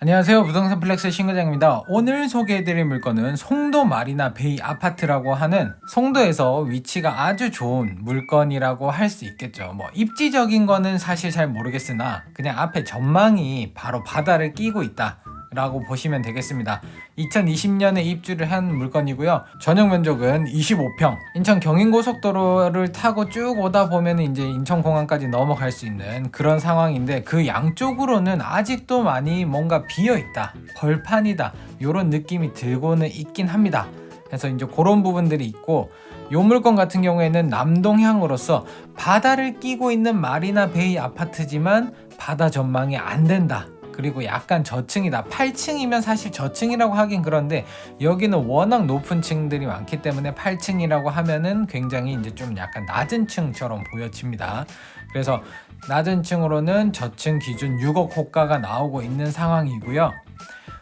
안녕하세요. 부동산 플렉스 신과장입니다. 오늘 소개해드릴 물건은 송도 마리나 베이 아파트라고 하는 송도에서 위치가 아주 좋은 물건이라고 할 수 있겠죠. 뭐 입지적인 거는 사실 잘 모르겠으나 그냥 앞에 전망이 바로 바다를 끼고 있다 라고 보시면 되겠습니다. 2020년에 입주를 한 물건이고요. 전용 면적은 25평. 인천 경인고속도로를 타고 쭉 오다 보면 이제 인천공항까지 넘어갈 수 있는 그런 상황인데 그 양쪽으로는 아직도 많이 뭔가 비어있다 벌판이다 이런 느낌이 들고는 있긴 합니다. 그래서 이제 그런 부분들이 있고 요 물건 같은 경우에는 남동향으로서 바다를 끼고 있는 마리나 베이 아파트지만 바다 전망이 안 된다. 그리고 약간 저층이다. 8층이면 사실 저층이라고 하긴 그런데 여기는 워낙 높은 층들이 많기 때문에 8층이라고 하면은 굉장히 이제 좀 약간 낮은 층처럼 보여집니다. 그래서 낮은 층으로는 저층 기준 6억 호가가 나오고 있는 상황이고요.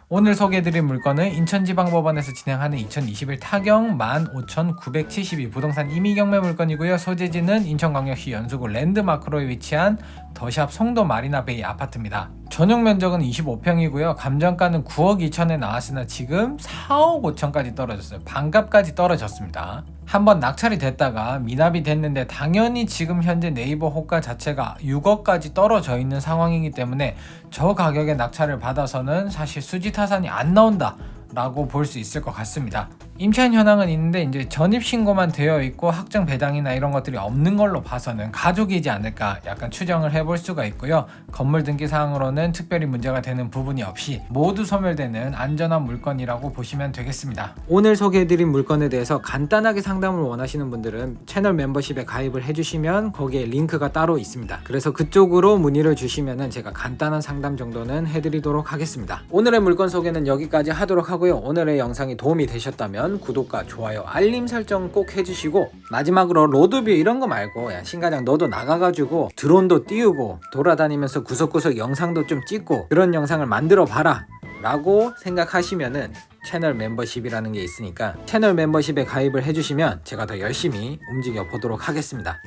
오늘 소개해드릴 물건은 인천지방법원에서 진행하는 2021 타경 15,972 부동산 임의경매 물건이고요. 소재지는 인천광역시 연수구 랜드마크로에 위치한 더샵 송도 마리나 베이 아파트입니다. 전용 면적은 25평이고요. 감정가는 9억 2천에 나왔으나 지금 4억 5천까지 떨어졌어요. 반값까지 떨어졌습니다. 한번 낙찰이 됐다가 미납이 됐는데 당연히 지금 현재 네이버 호가 자체가 6억까지 떨어져 있는 상황이기 때문에 저 가격에 낙찰을 받아서는 사실 수지 타산이 안 나온다. 라고 볼 수 있을 것 같습니다. 임차인 현황은 있는데 이제 전입 신고만 되어 있고 확정 배당이나 이런 것들이 없는 걸로 봐서는 가족이지 않을까 약간 추정을 해볼 수가 있고요. 건물 등기 사항으로는 특별히 문제가 되는 부분이 없이 모두 소멸되는 안전한 물건이라고 보시면 되겠습니다. 오늘 소개해드린 물건에 대해서 간단하게 상담을 원하시는 분들은 채널 멤버십에 가입을 해주시면 거기에 링크가 따로 있습니다. 그래서 그쪽으로 문의를 주시면은 제가 간단한 상담 정도는 해드리도록 하겠습니다. 오늘의 물건 소개는 여기까지 하도록 하고요. 오늘의 영상이 도움이 되셨다 면 구독과 좋아요, 알림 설정 꼭 해주시고 마지막으로 로드뷰 이런 거 말고 야 신가장 너도 나가가지고 드론도 띄우고 돌아다니면서 구석구석 영상도 좀 찍고 그런 영상을 만들어 봐라 라고 생각하시면은 채널 멤버십이라는 게 있으니까 채널 멤버십에 가입을 해주시면 제가 더 열심히 움직여 보도록 하겠습니다.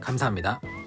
감사합니다.